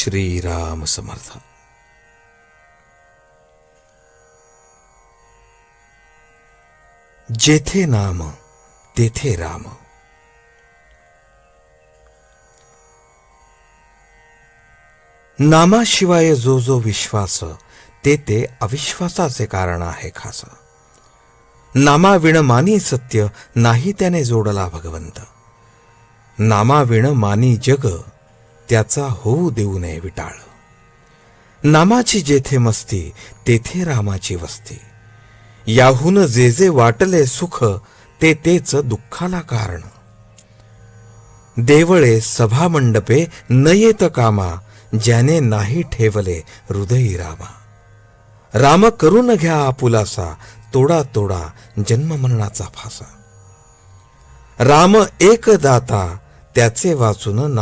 श्रीराम समर्थ। जेथे नाम तेथे राम। नामाशिवाय जो जो विश्वास ते ते अविश्वासाचे कारण आहे खास। नामाविण मानी सत्य नाही त्याने जोडला भगवंत। नामाविण मानी जग त्याचा होऊ देऊ नये विटाळ. नामाची जेथे मस्ती तेथे रामाची वस्ती. याहून जे जे वाटले सुख ते तेच दुःखाला कारण. देवळे सभामंडपे न येत कामा ज्याने नाही ठेवले हृदयी रामा. राम करून घ्या आपुलासा तोडा तोडा जन्म मरणाचा फासा. राम एक दाता त्याचे वाचून नाही